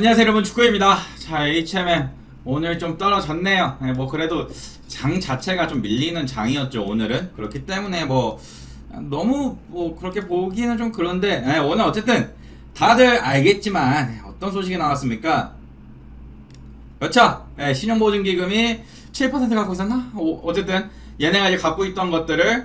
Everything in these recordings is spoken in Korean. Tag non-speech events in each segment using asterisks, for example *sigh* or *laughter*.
안녕하세요 여러분 축구입니다. 자 HMM 오늘 좀 떨어졌네요. 네, 뭐 그래도 장 자체가 좀 밀리는 장이었죠 오늘은 그렇기 때문에 뭐 너무 뭐 그렇게 보기는 좀 그런데 네, 오늘 어쨌든 다들 알겠지만 어떤 소식이 나왔습니까? 그렇죠. 네, 신용보증기금이 7% 갖고 있었나? 오, 어쨌든 얘네가 이제 갖고 있던 것들을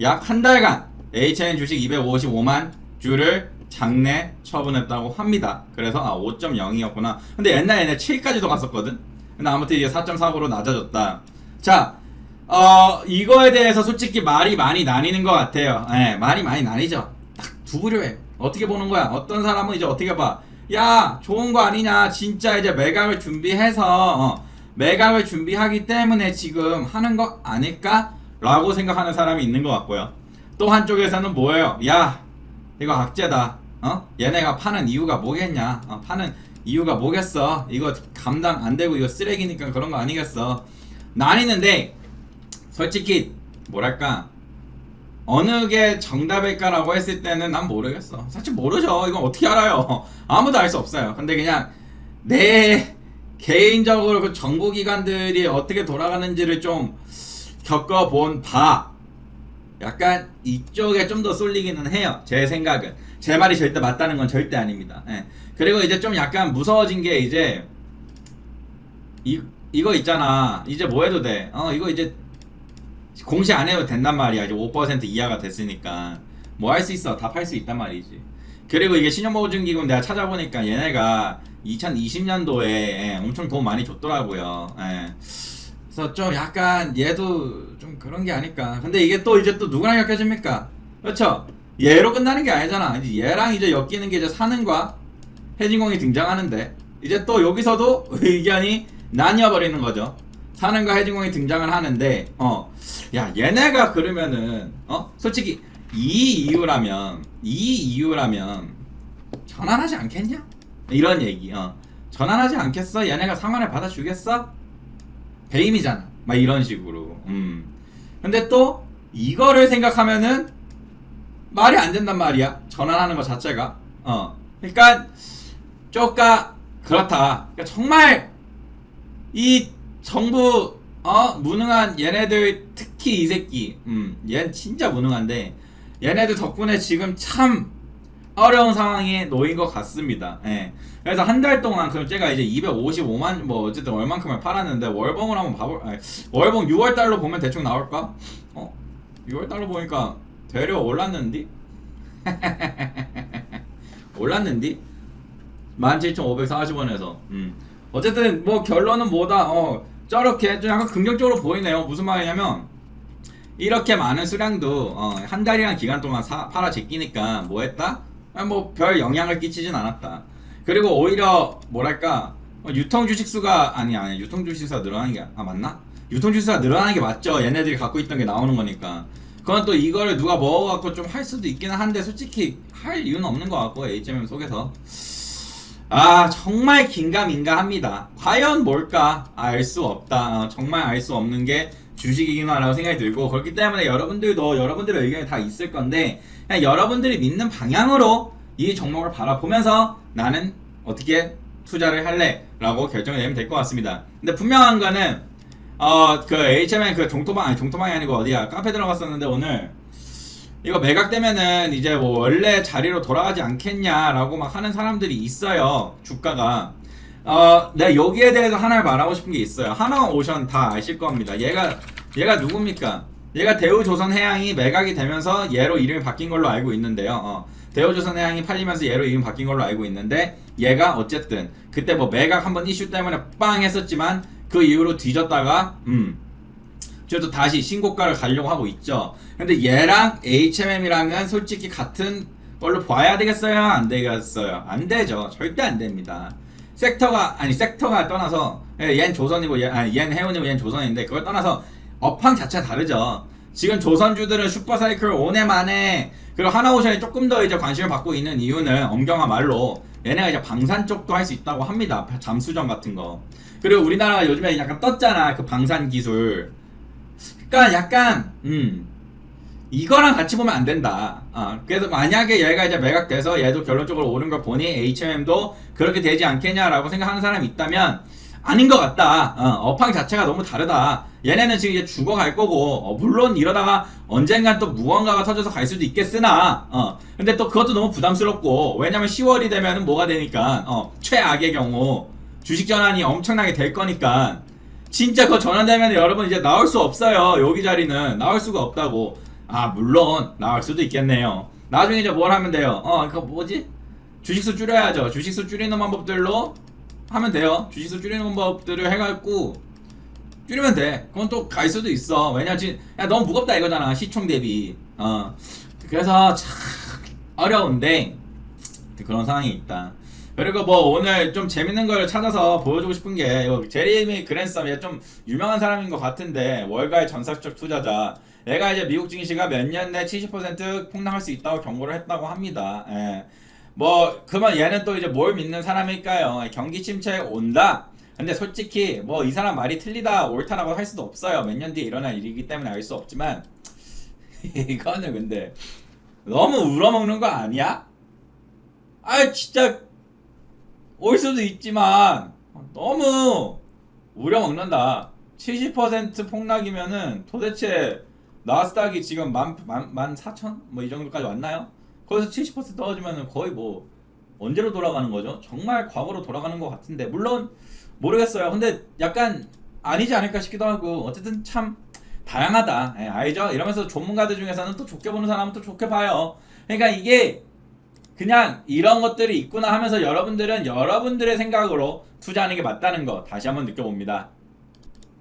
약 한 달간 HN 주식 255만 주를 장내 처분했다고 합니다. 그래서 아 5.0이었구나. 근데 옛날에 얘네 7까지도 갔었거든. 근데 아무튼 이제 4.4로 낮아졌다. 자, 어 이거에 대해서 솔직히 말이 많이 나뉘는 것 같아요. 예, 말이 많이 나뉘죠. 딱 두 부류예요. 어떻게 보는 거야? 어떤 사람은 이제 어떻게 봐? 야, 좋은 거 아니냐? 진짜 이제 매각을 준비해서 어, 매각을 준비하기 때문에 지금 하는 거 아닐까? 라고 생각하는 사람이 있는 것 같고요. 또 한쪽에서는 뭐예요? 야, 이거 악재다. 어? 얘네가 파는 이유가 뭐겠냐? 어, 파는 이유가 뭐겠어? 이거 감당 안 되고 이거 쓰레기니까 그런 거 아니겠어? 나뉘는데 솔직히 뭐랄까 어느 게 정답일까라고 했을 때는 난 모르겠어. 사실 모르죠. 이건 어떻게 알아요? 아무도 알 수 없어요. 근데 그냥 내 개인적으로 그 정보기관들이 어떻게 돌아가는지를 좀 겪어본 바 약간 이쪽에 좀 더 쏠리기는 해요. 제 생각은. 제 말이 절대 맞다는 건 절대 아닙니다. 예. 그리고 이제 좀 약간 무서워진 게 이제 이 이거 있잖아. 이제 뭐 해도 돼. 어 이거 이제 공시 안 해도 된단 말이야. 이제 5% 이하가 됐으니까 뭐 할 수 있어. 다 팔 수 있단 말이지. 그리고 이게 신용보증기금 내가 찾아보니까 얘네가 2020년도에 엄청 돈 많이 줬더라고요. 예. 그래서 좀 약간 얘도 좀 그런 게 아닐까. 근데 이게 또 이제 또 누구랑 엮여집니까? 그렇죠? 얘로 끝나는 게 아니잖아. 이제 얘랑 이제 엮이는 게 이제 사는과 해진공이 등장하는데 이제 또 여기서도 *laughs* 의견이 나뉘어버리는 거죠. 사는과 해진공이 등장을 하는데 어, 야 얘네가 그러면은 어, 솔직히 이 이유라면 이 이유라면 전환하지 않겠냐? 이런 얘기. 어, 전환하지 않겠어? 얘네가 상환을 받아주겠어? 배임이잖아. 막 이런 식으로. 음. 근데 또 이거를 생각하면은 말이 안 된단 말이야. 전환하는 것 자체가. 어. 그러니까 쪼까 그렇다. 그러니까 정말 이 정부 어 무능한 얘네들 특히 이 새끼. 음. 얘는 진짜 무능한데 얘네들 덕분에 지금 참 어려운 상황에 놓인 것 같습니다. 예. 그래서 한 달 동안 그럼 제가 이제 255만 뭐 어쨌든 얼만큼을 팔았는데 월봉을 한번 봐볼 아니, 월봉 6월 달로 보면 대충 나올까? 어? 6월 달로 보니까 되려 올랐는디? 올랐는디? 17,540원에서 음. 어쨌든 뭐 결론은 뭐다 어 저렇게 좀 약간 긍정적으로 보이네요 무슨 말이냐면 이렇게 많은 수량도 어, 한 달이란 기간 동안 사, 팔아 제끼니까 뭐 했다? 뭐 별 영향을 끼치진 않았다. 그리고 오히려 뭐랄까 어, 유통 주식수가 아니 아니 유통 주식수가 늘어나는 게 아 맞나? 유통 주식수가 늘어나는 게 맞죠. 얘네들이 갖고 있던 게 나오는 거니까. 그건 또 이거를 누가 먹어갖고 좀 할 수도 있기는 한데 솔직히 할 이유는 없는 것 같고 H&M 속에서 아 정말 긴가민가 합니다. 과연 뭘까 알 수 없다. 어, 정말 알 수 없는 게 주식이구나라고 생각이 들고 그렇기 때문에 여러분들도 여러분들의 의견이 다 있을 건데 그냥 여러분들이 믿는 방향으로 이 종목을 바라보면서 나는 어떻게 투자를 할래 라고 결정을 내면 될 것 같습니다. 근데 분명한 거는 어그 HMN 그 종토방 아니 종토방이 아니고 어디야 카페 들어갔었는데 오늘 이거 매각되면은 이제 뭐 원래 자리로 돌아가지 않겠냐라고 막 하는 사람들이 있어요 주가가 어, 내가 여기에 대해서 하나를 말하고 싶은 게 있어요. 하나 오션 다 아실 겁니다. 얘가 얘가 누굽니까? 얘가 대우조선해양이 매각이 되면서 얘로 이름이 바뀐 걸로 알고 있는데요. 어, 대우조선해양이 팔리면서 얘로 이름 바뀐 걸로 알고 있는데 얘가 어쨌든 그때 뭐 매각 한번 이슈 때문에 빵 했었지만 그 이후로 뒤졌다가 음 그래도 다시 신고가를 가려고 하고 있죠. 근데 얘랑 HMM이랑은 솔직히 같은 걸로 봐야 되겠어요? 안 되겠어요? 안 되죠. 절대 안 됩니다. 섹터가 아니 섹터가 떠나서 예, 얜 조선이고 얘, 아니 얜 해운이고 얜 조선인데 그걸 떠나서 업황 자체가 다르죠. 지금 조선주들은 슈퍼사이클 5년 만에 그리고 하나오션이 조금 더 이제 관심을 받고 있는 이유는 엄경한 말로 얘네가 이제 방산 쪽도 할 수 있다고 합니다. 잠수정 같은 거. 그리고 우리나라가 요즘에 약간 떴잖아 그 방산 기술. 그러니까 약간 음 이거랑 같이 보면 안 된다. 어, 그래서 만약에 얘가 이제 매각돼서 얘도 결론적으로 오른 걸 보니 HMM도 그렇게 되지 않겠냐라고 생각하는 사람이 있다면 아닌 것 같다. 어, 업황 자체가 너무 다르다. 얘네는 지금 이제 죽어갈 거고 어, 물론 이러다가 언젠간 또 무언가가 터져서 갈 수도 있겠으나 어, 근데 또 그것도 너무 부담스럽고 왜냐면 10월이 되면은 뭐가 되니까 어, 최악의 경우 주식 전환이 엄청나게 될 거니까 진짜 그거 전환되면 여러분 이제 나올 수 없어요. 여기 자리는 나올 수가 없다고. 아 물론 나올 수도 있겠네요. 나중에 이제 뭘 하면 돼요? 어 그거 뭐지? 주식수 줄여야죠. 주식수 줄이는 방법들로 하면 돼요. 주식수 줄이는 방법들을 해갖고 줄이면 돼. 그건 또 갈 수도 있어. 왜냐 지금 야 너무 무겁다 이거잖아 시총 대비. 어 그래서 참 어려운데 그런 상황이 있다. 그리고 뭐 오늘 좀 재밌는 걸 찾아서 보여주고 싶은 게 이거 제리미 그랜섬 얘좀 유명한 사람인 것 같은데 월가의 전사적 투자자 얘가 이제 미국 증시가 몇 년 내 70% 폭락할 수 있다고 경고를 했다고 합니다. 예. 뭐 그러면 얘는 또 이제 뭘 믿는 사람일까요? 경기 침체 온다. 근데 솔직히 뭐 이 사람 말이 틀리다 옳다라고 할 수도 없어요. 몇 년 뒤에 일어날 일이기 때문에 알 수 없지만 *laughs* 이거는 근데 너무 울어먹는 거 아니야? 아 진짜 올 수도 있지만 너무 우려먹는다. 70% 폭락이면은 도대체 나스닥이 지금 만, 만, 만 4천? 뭐 이 정도까지 왔나요? 거기서 70% 떨어지면은 거의 뭐 언제로 돌아가는 거죠? 정말 과거로 돌아가는 것 같은데 물론 모르겠어요. 근데 약간 아니지 않을까 싶기도 하고 어쨌든 참 다양하다. 예, 알죠? 이러면서 전문가들 중에서는 또 좋게 보는 사람은 또 좋게 봐요. 그러니까 이게 그냥 이런 것들이 있구나 하면서 여러분들은 여러분들의 생각으로 투자하는 게 맞다는 거 다시 한번 느껴봅니다.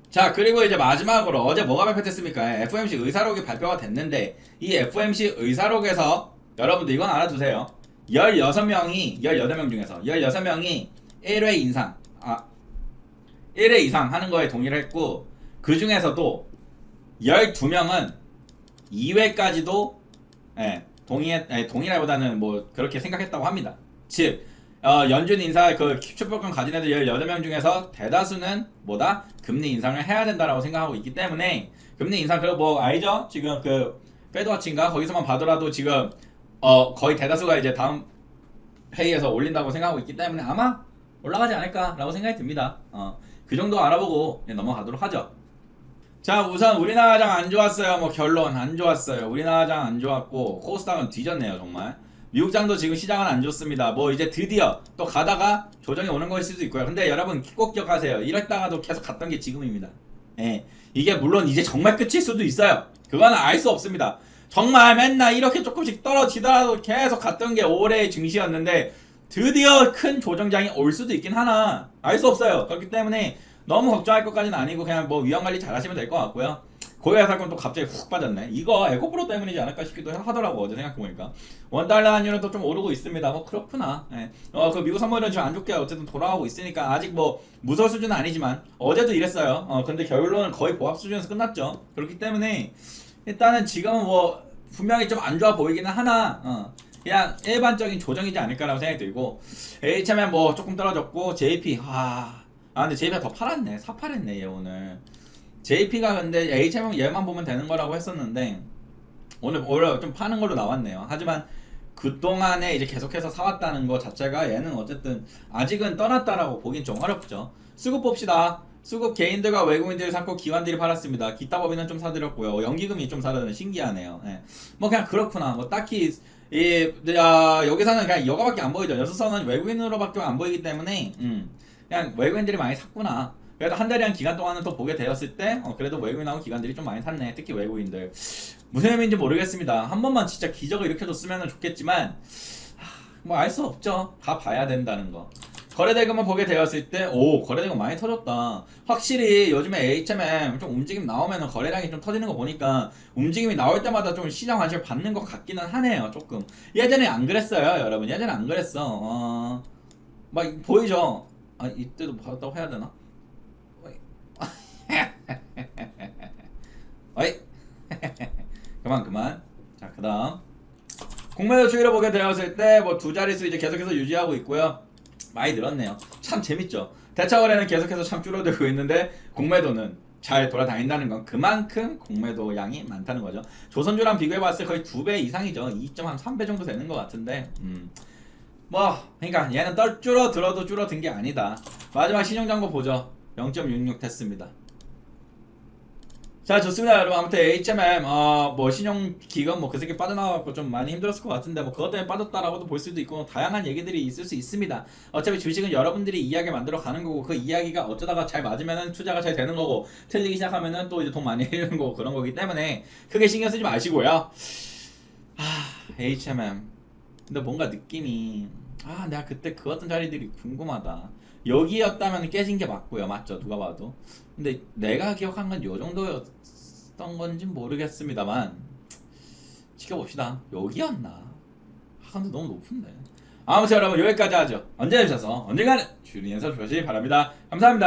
자 그리고 이제 마지막으로 어제 뭐가 발표됐습니까? FOMC 의사록이 발표가 됐는데 이 FOMC 의사록에서 여러분들 이건 알아두세요. 16명이 18명 중에서 16명이 1회 인상 아 1회 이상 하는 거에 동의를 했고 그 중에서도 12명은 2회까지도 예, 동의했 예, 동의라기보다는 뭐 그렇게 생각했다고 합니다. 즉 어, 연준 인사 그 축복권 가진 애들 18명 중에서 대다수는 뭐다? 금리 인상을 해야 된다라고 생각하고 있기 때문에 금리 인상 그거 뭐 알죠? 지금 그 페드워치인가 거기서만 봐더라도 지금 어 거의 대다수가 이제 다음 회의에서 올린다고 생각하고 있기 때문에 아마 올라가지 않을까라고 생각이 듭니다. 어, 그 정도 알아보고 넘어가도록 하죠. 자 우선 우리나라장 안 좋았어요. 뭐 결론 안 좋았어요. 우리나라장 안 좋았고 코스닥은 뒤졌네요 정말. 미국장도 지금 시장은 안 좋습니다. 뭐 이제 드디어 또 가다가 조정이 오는 거일 수도 있고요. 근데 여러분 꼭 기억하세요. 이랬다가도 계속 갔던 게 지금입니다. 예. 이게 물론 이제 정말 끝일 수도 있어요. 그거는 알 수 없습니다. 정말 맨날 이렇게 조금씩 떨어지더라도 계속 갔던 게 올해의 증시였는데 드디어 큰 조정장이 올 수도 있긴 하나 알 수 없어요. 그렇기 때문에 너무 걱정할 것까지는 아니고 그냥 뭐 위험 관리 잘 하시면 될 것 같고요. 고해사건 또 갑자기 훅 빠졌네. 이거 에코프로 때문이지 않을까 싶기도 하더라고 어제 생각해보니까 원 달러 환율은 또좀 오르고 있습니다. 뭐 그렇구나. 예. 어그 미국 선물은 지금 안 좋게 어쨌든 돌아가고 있으니까 아직 뭐 무서울 수준은 아니지만 어제도 이랬어요. 어 근데 결론은 거의 보합 수준에서 끝났죠. 그렇기 때문에 일단은 지금은 뭐 분명히 좀 안 좋아 보이기는 하나. 어. 그냥 일반적인 조정이지 않을까라고 생각이 들고 HMM 뭐 조금 떨어졌고 JP 아, 아 근데 JP가 더 팔았네 사팔했네 얘 오늘 JP가 근데 HMM 얘만 보면 되는 거라고 했었는데 오늘 오히려 좀 파는 걸로 나왔네요 하지만 그동안에 이제 계속해서 사왔다는 거 자체가 얘는 어쨌든 아직은 떠났다라고 보긴 좀 어렵죠 수급 봅시다 수급 개인들과 외국인들이 샀고 기관들이 팔았습니다. 기타 법인은 좀 사들였고요. 연기금이 좀 사들은 신기하네요. 예. 뭐 그냥 그렇구나. 뭐 딱히 이 아, 여기서는 그냥 여가밖에 안 보이죠. 여섯선은 외국인으로밖에 안 보이기 때문에 음, 그냥 외국인들이 많이 샀구나. 그래도 한 달이란 기간 동안은 또 보게 되었을 때 어, 그래도 외국인하고 기관들이 좀 많이 샀네. 특히 외국인들. 무슨 의미인지 모르겠습니다. 한 번만 진짜 기적을 일으켜줬으면 좋겠지만 뭐 알 수 없죠. 다 봐야 된다는 거. 거래 대금을 보게 되었을 때, 오, 거래 대금 많이 터졌다. 확실히 요즘에 HMM 좀 움직임 나오면 거래량이 좀 터지는 거 보니까 움직임이 나올 때마다 좀 시장 관심을 받는 것 같기는 하네요, 조금. 예전에 안 그랬어요, 여러분. 예전에 안 그랬어. 어, 막 보이죠? 아, 이때도 받았다고 해야 되나? *laughs* 어이. *laughs* 그만, 그만. 자, 그 다음. 공매도 추이를 보게 되었을 때 뭐 두 자릿수 이제 계속해서 유지하고 있고요. 많이 늘었네요. 참 재밌죠. 대차 거래는 계속해서 참 줄어들고 있는데 공매도는 잘 돌아다닌다는 건 그만큼 공매도 양이 많다는 거죠. 조선주랑 비교해봤을 때 거의 두 배 이상이죠. 2.3배 정도 되는 것 같은데, 음. 뭐, 그러니까 얘는 떨 줄어들어도 줄어든 게 아니다. 마지막 신용장고 보죠. 0.66 됐습니다. 자 좋습니다. 여러분 아무튼 HMM 어뭐 신용기금 뭐그 새끼 빠져나가고 좀 많이 힘들었을 것 같은데 뭐 그것 때문에 빠졌다라고도 볼 수도 있고 다양한 얘기들이 있을 수 있습니다. 어차피 주식은 여러분들이 이야기 만들어 가는 거고 그 이야기가 어쩌다가 잘 맞으면은 투자가 잘 되는 거고 틀리기 시작하면은 또 이제 돈 많이 잃는 거고 그런 거기 때문에 크게 신경 쓰지 마시고요. 아 HMM 근데 뭔가 느낌이 아 내가 그때 그 어떤 자리들이 궁금하다. 여기였다면 깨진 게 맞고요. 맞죠? 누가 봐도. 근데 내가 기억한 건 요 정도였던 건지 모르겠습니다만 지켜봅시다. 여기였나? 아 근데 너무 높은데. 아무튼 여러분 여기까지 하죠. 언제 주셔서 언젠가는 주리엔서 주시기 바랍니다. 감사합니다